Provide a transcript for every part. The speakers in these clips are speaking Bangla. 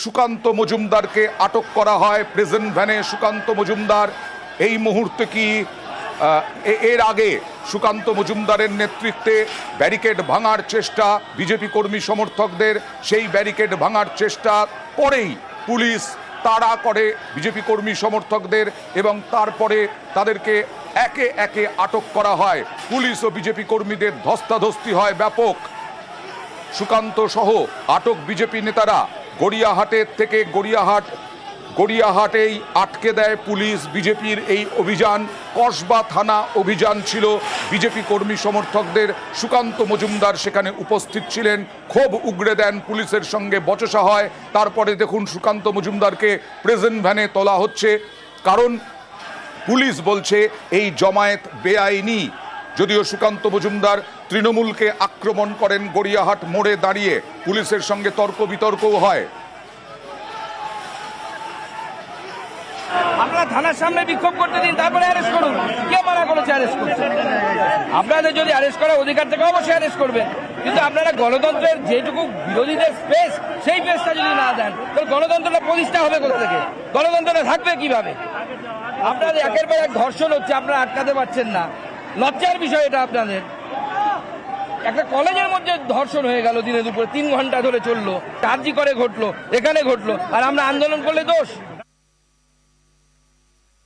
সুকান্ত মজুমদারকে আটক করা হয় প্রেজেন্ট ভ্যানে সুকান্ত মজুমদার। এই মুহূর্তে কি এর আগে সুকান্ত মজুমদারের নেতৃত্বে ব্যারিকেড ভাঙার চেষ্টা বিজেপি কর্মী সমর্থকদের, সেই ব্যারিকেড ভাঙার চেষ্টা পরেই পুলিশ তাড়া করে বিজেপি কর্মী সমর্থকদের এবং তারপরে তাদেরকে একে একে আটক করা হয়। পুলিশ ও বিজেপি কর্মীদের ধস্তাধস্তি হয় ব্যাপক। সুকান্ত সহ আটক বিজেপি নেতারা গড়িয়াহাটের থেকে গড়িয়াহাট, গড়িয়াহাটেই আটকে দেয় পুলিশ। বিজেপির এই অভিযান, কসবা থানা অভিযান ছিল। বিজেপি কর্মী সমর্থকদের সুকান্ত মজুমদার সেখানে উপস্থিত ছিলেন। ক্ষোভ উগড়ে দেন পুলিশের সঙ্গে বচসা হয়। তারপরে দেখুন সুকান্ত মজুমদারকে প্রেজেন্ট ভ্যানে তোলা হচ্ছে। কারণ পুলিশ বলছে, এই জমায়েত বেআইনি। যদিও সুকান্ত মজুমদার তৃণমূলকে আক্রমণ করেন গড়িয়াহাট মোড়ে দাঁড়িয়ে। পুলিশের সঙ্গে তর্ক বিতর্কও হয়। আপনারা থানার সামনে বিক্ষোভ করতে দিন, তারপরে অ্যারেস্ট করুন। কে মানা করেছে অ্যারেস্ট করতে আপনাদের যদি অ্যারেস্ট করার অধিকার থেকে, অবশ্যই অ্যারেস্ট করবেন। কিন্তু আপনারা গণতন্ত্রের যেটুকু বিরোধীদের স্পেস সেই স্পেসটা যদি না দেন, তাহলে গণতন্ত্রটা প্রতিষ্ঠা হবে কোথা থেকে? গণতন্ত্রটা থাকবে কীভাবে? আপনাদের একের পর এক ধর্ষণ হচ্ছে, আপনারা আটকাতে পারছেন না। লজ্জার বিষয় এটা আপনাদের। একটা কলেজের মধ্যে ধর্ষণ হয়ে গেল দিনে দুপুরে। তিন ঘণ্টা ধরে চলল। কার্জি করে ঘটলো এখানে ঘটলো আর আমরা আন্দোলন করলে দোষ?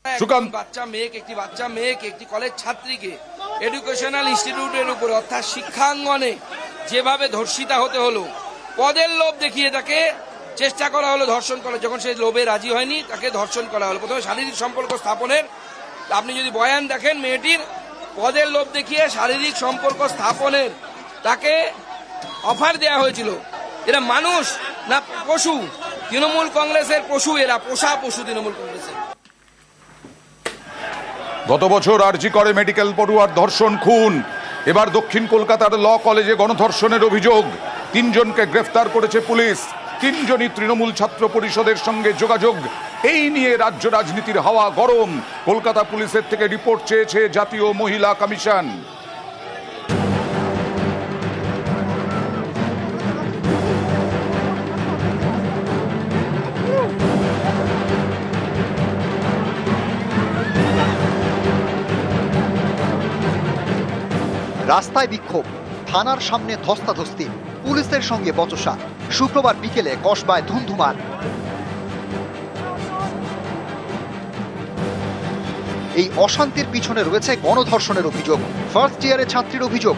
সুকান্ত- বাচ্চা মেয়েকে একটি বাচ্চা মেয়েকে একটি কলেজ ছাত্রীকে এডুকেশনাল ইনস্টিটিউটের উপরে অর্থাৎ শিক্ষাঙ্গনে যেভাবে ধর্ষিতা হতে হলো পদের লোভ দেখিয়ে তাকে চেষ্টা করা হলো ধর্ষণ করা যখন সে লোভে রাজি হয়নি তাকে ধর্ষণ করা হলো। প্রথমে শারীরিক সম্পর্ক স্থাপনের আপনি যদি বয়ান দেখেন মেয়েটির পদের লোভ দেখিয়ে শারীরিক সম্পর্ক স্থাপনের তাকে অফার দেয়া হয়েছিল। এরা মানুষ না পশু? তৃণমূল কংগ্রেসের পশু এরা, পোষা পশু তৃণমূল কংগ্রেসের। গত বছর আরজি করে মেডিকেল পড়ুয়ার ধর্ষণ খুন। এবার দক্ষিণ কলকাতার ল কলেজে গণধর্ষণের অভিযোগ। তিনজনকে গ্রেফতার করেছে পুলিশ। তিনজনই তৃণমূল ছাত্র পরিষদের সঙ্গে যোগাযোগ। এই নিয়ে রাজ্য রাজনীতির হাওয়া গরম। কলকাতা পুলিশের থেকে রিপোর্ট চেয়েছে জাতীয় মহিলা কমিশন। রাস্তায় বিক্ষোভ, থানার সামনে ধস্তাধস্তি, পুলিশের সঙ্গে বচসা, শুক্রবার বিকেলে কসবায় ধুমধুমার এই অশান্তির পিছনে রয়েছে গণধর্ষণের অভিযোগ ফার্স্ট ইয়ারের ছাত্রীর অভিযোগ।